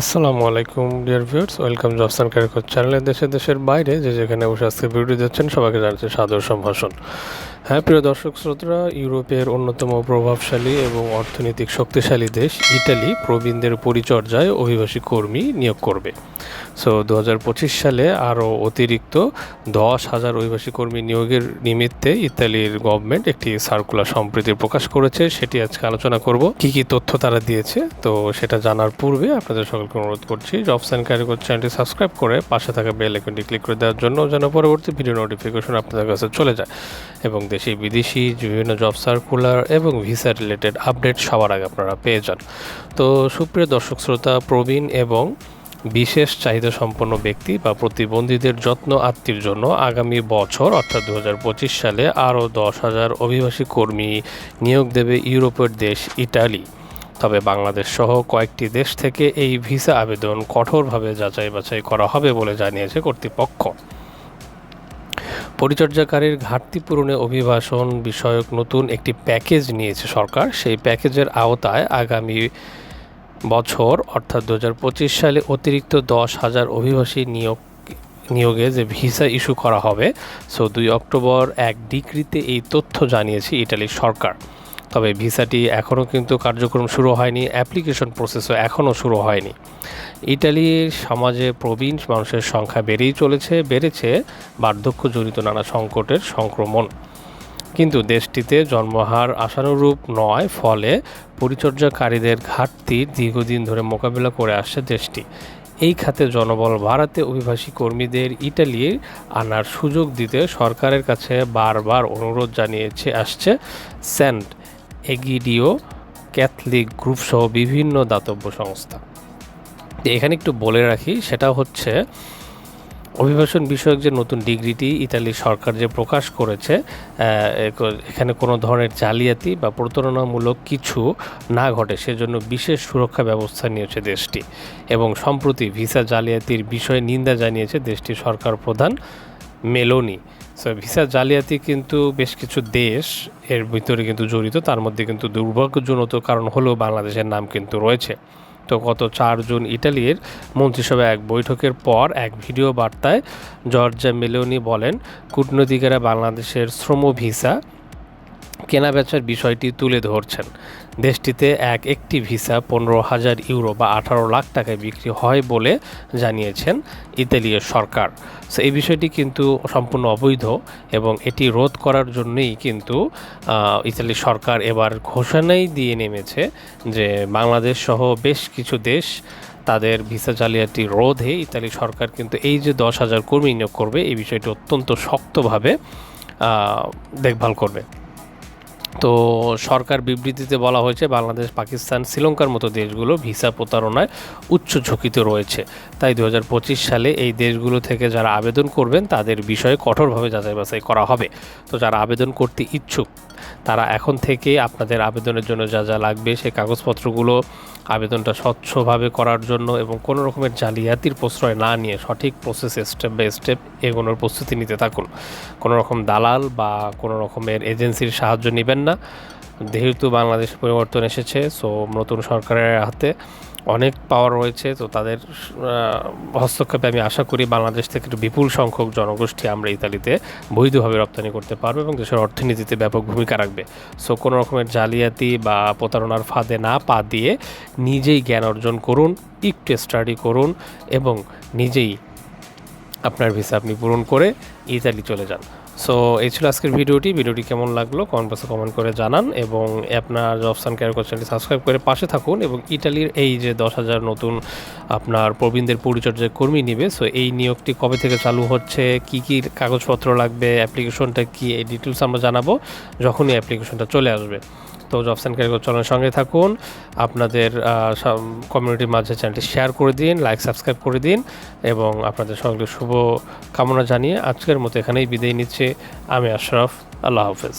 আসসালামু আলাইকুম, dear viewers. Welcome jobs and চ্যানেলে দেশে দেশের বাইরে যে যেখানে বসে আজকে ভিডিও দিচ্ছেন সবাইকে জানাচ্ছে সাদর সম্ভাষণ। হ্যাঁ প্রিয় দর্শক শ্রোতরা ইউরোপের অন্যতম প্রভাবশালী এবং অর্থনৈতিক শক্তিশালী দেশ ইটালি প্রবীণদের পরিচর্যায় অভিবাসী কর্মী নিয়োগ করবে। সো দু হাজার পঁচিশ সালে আরও অতিরিক্ত দশ হাজার অভিবাসী কর্মী নিয়োগের নিমিত্তে ইতালির গভর্নমেন্ট একটি সার্কুলার সম্প্রীতি প্রকাশ করেছে। সেটি আজকে আলোচনা করব। কি কি তথ্য তারা দিয়েছে, তো সেটা জানার পূর্বে আপনাদের সকলকে অনুরোধ করছি, জবস অ্যান্ড ক্যারিকর চ্যানেলটি সাবস্ক্রাইব করে পাশে থাকা বেল আইকনটি ক্লিক করে দেওয়ার জন্য যেন পরবর্তী ভিডিও নোটিফিকেশন আপনাদের কাছে চলে যায়। এবং দেশি বিদেশি বিভিন্ন জব সার্কুলার এবং ভিসা রিলেটেড আপডেট সবার আগে আপনারা পেয়ে যান। তো সুপ্রিয় দর্শক শ্রোতা, প্রবীণ এবং বিশেষ চাহিদা সম্পন্ন ব্যক্তি বা প্রতিবন্ধীদের যত্ন আত্মীর জন্য আগামী বছর, অর্থাৎ দু হাজার পঁচিশ সালে, আরও দশ হাজার অভিবাসী কর্মী নিয়োগ দেবে ইউরোপের দেশ ইটালি। তবে বাংলাদেশ সহ কয়েকটি দেশ থেকে এই ভিসা আবেদন কঠোরভাবে যাচাই বাছাই করা হবে বলে জানিয়েছে কর্তৃপক্ষ। পরিচর্যাকারীর ঘাটতি পূরণে অভিবাসন বিষয়ক নতুন একটি প্যাকেজ নিয়েছে সরকার। সেই প্যাকেজের আওতায় আগামী বছর, অর্থাৎ দু হাজার পঁচিশ সালে অতিরিক্ত দশ হাজার অভিবাসী নিয়োগ, নিয়োগে যে ভিসা ইস্যু করা হবে, সো দুই অক্টোবর এক ডিগ্রিতে এই তথ্য জানিয়েছে ইটালির সরকার। তবে ভিসাটি এখনও কিন্তু কার্যক্রম শুরু হয়নি, অ্যাপ্লিকেশন প্রসেসও এখনও শুরু হয়নি। ইটালির সমাজে প্রবীণ মানুষের সংখ্যা বেড়েই চলেছে, বেড়েছে বার্ধক্যজনিত নানা সংকটের সংক্রমণ। কিন্তু দেশটিতে জন্মহার আশানুরূপ নয়, ফলে পরিচর্যাকারীদের ঘাটতি দীর্ঘদিন ধরে মোকাবিলা করে আসছে দেশটি। এই খাতে জনবল বাড়াতে অভিবাসী কর্মীদের ইটালির আনার সুযোগ দিতে সরকারের কাছে বারবার অনুরোধ জানিয়েছে, আসছে সেন্ট এগিডিও, ক্যাথলিক গ্রুপ সহ বিভিন্ন দাতব্য সংস্থা। এখানে একটু বলে রাখি, সেটা হচ্ছে অভিবাসন বিষয়ক যে নতুন ডিগ্রিটি ইতালি সরকার যে প্রকাশ করেছে এখানে কোনো ধরনের জালিয়াতি বা প্রতারণামূলক কিছু না ঘটে, সেজন্য বিশেষ সুরক্ষা ব্যবস্থা নিয়েছে দেশটি। এবং সম্প্রতি ভিসা জালিয়াতির বিষয়ে নিন্দা জানিয়েছে দেশটির সরকার প্রধান মেলোনি। সো ভিসা জালিয়াতি কিন্তু বেশ কিছু দেশ এর ভিতরে কিন্তু জড়িত, তার মধ্যে কিন্তু দুর্ভাগ্যজনক কারণ হলেও বাংলাদেশের নাম কিন্তু রয়েছে। তো গত চার জুন ইটালির মন্ত্রিসভায় এক বৈঠকের পর এক ভিডিও বার্তায় জর্জা মেলোনি বলেন, কূটনৈতিকেরা বাংলাদেশের শ্রম ভিসা কেনাবেচার বিষয়টি তুলে ধরছেন। দেশটিতে এক একটি ভিসা পনেরো হাজার ইউরো বা আঠারো লাখ টাকায় বিক্রি হয় বলে জানিয়েছেন ইতালীয় সরকার। সো এই বিষয়টি কিন্তু সম্পূর্ণ অবৈধ এবং এটি রোধ করার জন্যই কিন্তু ইতালি সরকার এবার ঘোষণাই দিয়ে নেমেছে যে বাংলাদেশ সহ বেশ কিছু দেশ তাদের ভিসা জালিয়াতি রোধে ইতালি সরকার কিন্তু এই যে দশ হাজার কর্মী নিয়োগ করবে, এই বিষয়টি অত্যন্ত শক্তভাবে দেখভাল করবে। তো সরকার বিবৃতিতে বলা হয়েছে, বাংলাদেশ, পাকিস্তান, শ্রীলঙ্কার মতো দেশগুলো ভিসা প্রতারণায় উচ্চ ঝুঁকিতে রয়েছে। তাই দু হাজার পঁচিশ সালে এই দেশগুলো থেকে যারা আবেদন করবেন, তাদের বিষয়ে কঠোরভাবে যাচাই বাছাই করা হবে। তো যারা আবেদন করতে ইচ্ছুক, তারা এখন থেকে আপনাদের আবেদনের জন্য যা যা লাগবে সেই কাগজপত্রগুলো আবেদনটা স্বচ্ছভাবে করার জন্য এবং কোনো রকমের জালিয়াতির প্রশ্রয় না নিয়ে সঠিক প্রসেস স্টেপ বাই স্টেপ এগোনোর প্রস্তুতি নিতে থাকুন। কোনো রকম দালাল বা কোনো রকমের এজেন্সির সাহায্য নেবেন না। যেহেতু বাংলাদেশ পরিবর্তন এসেছে সো নতুন সরকারের হাতে অনেক পাওয়ার রয়েছে, তো তাদের হস্তক্ষেপে আমি আশা করি বাংলাদেশ থেকে একটু বিপুল সংখ্যক জনগোষ্ঠী আমরা ইতালিতে বৈধভাবে রপ্তানি করতে পারব এবং দেশের অর্থনীতিতে ব্যাপক ভূমিকা রাখবে। সো কোনো রকমের জালিয়াতি বা প্রতারণার ফাঁদে না পা দিয়ে নিজেই জ্ঞান অর্জন করুন, একটু স্টাডি করুন এবং নিজেই আপনার ভিসা আপনি পূরণ করে ইতালি চলে যান। সো এই ছিল আজকের ভিডিওটি। ভিডিওটি কেমন লাগল কমেন্ট বক্সে কমেন্ট করে জানান এবং আপনার জবসান ক্যারিকর চ্যানেলটি সাবস্ক্রাইব করে পাশে থাকুন এবং ইটালির এই যে দশ হাজার নতুন আপনার প্রবীণদের পরিচর্যায় কর্মী নিবে সো এই নিয়োগটি কবে থেকে চালু হচ্ছে, কি কি কাগজপত্র লাগবে অ্যাপ্লিকেশনটা কি, এই ডিটেলস আমরা জানাব যখনই অ্যাপ্লিকেশনটা চলে আসবে। তো জবস অ্যান্ড ক্যারিকর চ্যানেলের সঙ্গে থাকুন, আপনাদের কমিউনিটির মাঝে চ্যানেলটি শেয়ার করে দিন লাইক সাবস্ক্রাইব করে দিন এবং আপনাদের সঙ্গে শুভ কামনা জানিয়ে আজকের মতো এখানেই বিদায় নিচ্ছে। আমি আশরাফ আল্লাহ হাফেজ।